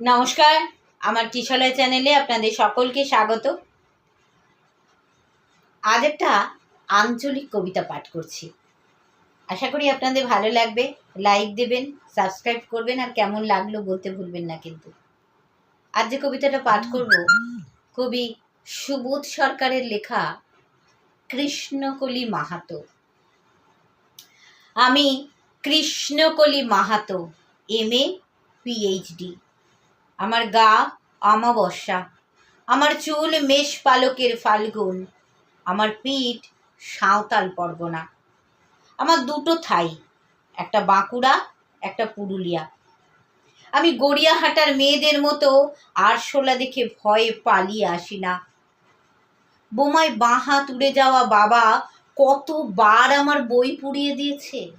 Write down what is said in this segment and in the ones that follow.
নমস্কার, আমার কিশলয় চ্যানেলে আপনাদের সকলকে স্বাগত। আজ একটা আঞ্চলিক কবিতা পাঠ করছি। আশা করি আপনাদের ভালো লাগবে। লাইক দেবেন, সাবস্ক্রাইব করবেন, আর কেমন লাগল বলতে ভুলবেন না কিন্তু। আজ যে কবিতাটা পাঠ করব, কবি সুবোধ সরকারের লেখা কৃষ্ণকলি মাহাতো। আমি Krishnakali Mahato M A PhD আমার গা অমাবস্যা, আমার চুল মেষ পালকের ফাল্গুন, আমার পিঠ সাঁওতাল পরগনা। আমার দুটো থাই, একটা বাঁকুড়া, একটা পুরুলিয়া। আমি গড়িয়াহাটার মেয়েদের মতো আরশোলা দেখে ভয়ে পালিয়ে আসি না। বোমায় বাঁ হাত উড়ে যাওয়া বাবা কতবার আমার বই পুড়িয়ে দিয়েছে?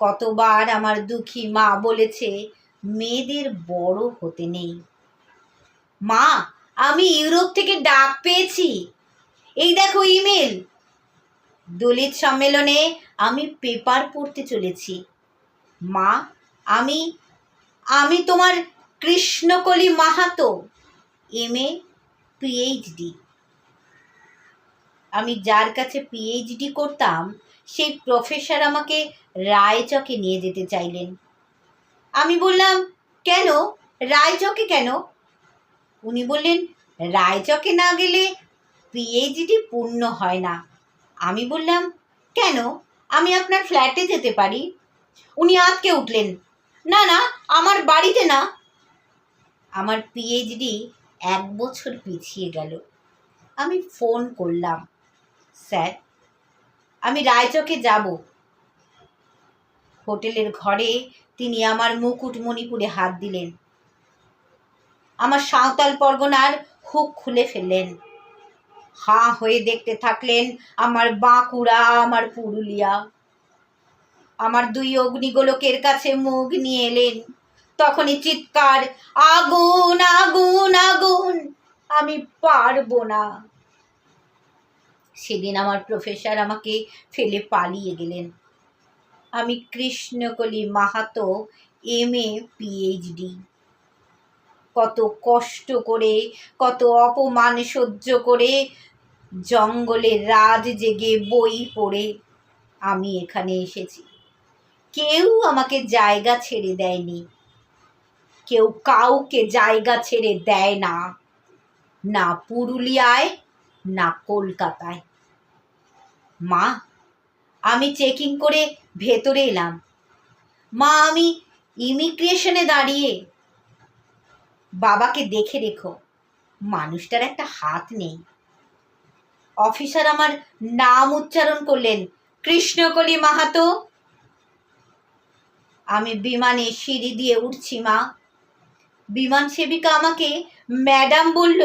কতবার আমার দুঃখী মা বলেছে মেয়েদের বড় হতে নেই। মা, আমি ইউরোপ থেকে ডাক পেয়েছি। এই দেখো ইমেল। দলিত সম্মেলনে আমি পেপার পড়তে চলেছি। মা, আমি আমি তোমার Krishnakali Mahato, M A, PhD. আমি যার কাছে পিএইচডি করতাম, সেই প্রফেসর আমাকে রায়চকে নিয়ে যেতে চাইলেন। আমি বললাম, কেন? রায়চকে কেন? উনি বললেন, রায়চকে না গেলে পিএইচডি পূর্ণ হয় না। আমি বললাম, কেন? আমি আপনার ফ্ল্যাটে যেতে পারি। উনি আঁতকে উঠলেন, না না, আমার বাড়িতে না। আমার পিএইচডি এক বছর পিছিয়ে গেল। আমি ফোন করলাম, স্যার, আমি রায়চকে যাব। হোটেলের ঘরে তিনি আমার মুকুট মণিপুরে হাত দিলেন। আমার সাঁওতাল পরগনার হুক খুলে ফেললেন। হাঁ হয়ে দেখতে থাকলেন আমার বাঁকুড়া, আমার পুরুলিয়া। আমার দুই অগ্নিগোলকের কাছে মুখ নিয়ে এলেন। তখনই চিৎকার, আগুন আগুন আগুন, আমি পারব না। সেদিন আমার প্রফেসর আমাকে ফেলে পালিয়ে গেলেন। আমি Krishnakali Mahato M A PhD কত কষ্ট করে, কত অপমান সহ্য করে জঙ্গলে রাজ জেগে বই পড়ে আমি এখানে এসেছি। কেউ আমাকে জায়গা ছেড়ে দেয়নি। কেউ কাউকে জায়গা ছেড়ে দেয় না। না পুরুলিয়ায়, না কলকাতায়। মা আমি চেকিং করে ভেতরে এলাম। মা, আমি ইমিগ্রেশনে দাঁড়িয়ে। বাবাকে দেখে রেখো, মানুষটার একটা হাত নেই। অফিসার আমার নাম উচ্চারণ করলেন, কৃষ্ণকলি মাহাতো। আমি বিমানে সিঁড়ি দিয়ে উঠছি, মা। বিমান সেবিকা আমাকে, ম্যাডাম, বলল।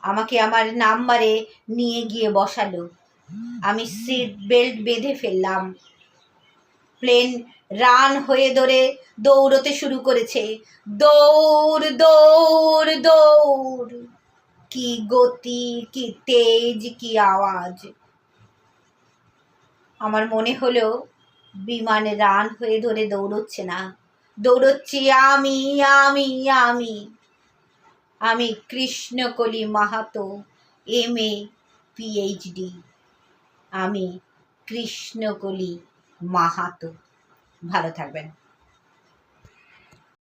আমাকে আমার নাম্বারে নিয়ে গিয়ে বসালো। আমি সিট বেল্ট বেঁধে ফেললাম। প্লেন রান হয়ে ধরে দৌড়তে শুরু করেছে। দৌড় দৌড় দৌড়। কি গতি, কি তেজ, কি আওয়াজ। আমার মনে হলো বিমান রান হয়ে ধরে দৌড়চ্ছে না। দৌড়চ্ছি আমি আমি আমি। আমি Krishnakali Mahato M A PhD আমি কৃষ্ণকলি মাহাতো। ভালো থাকবেন।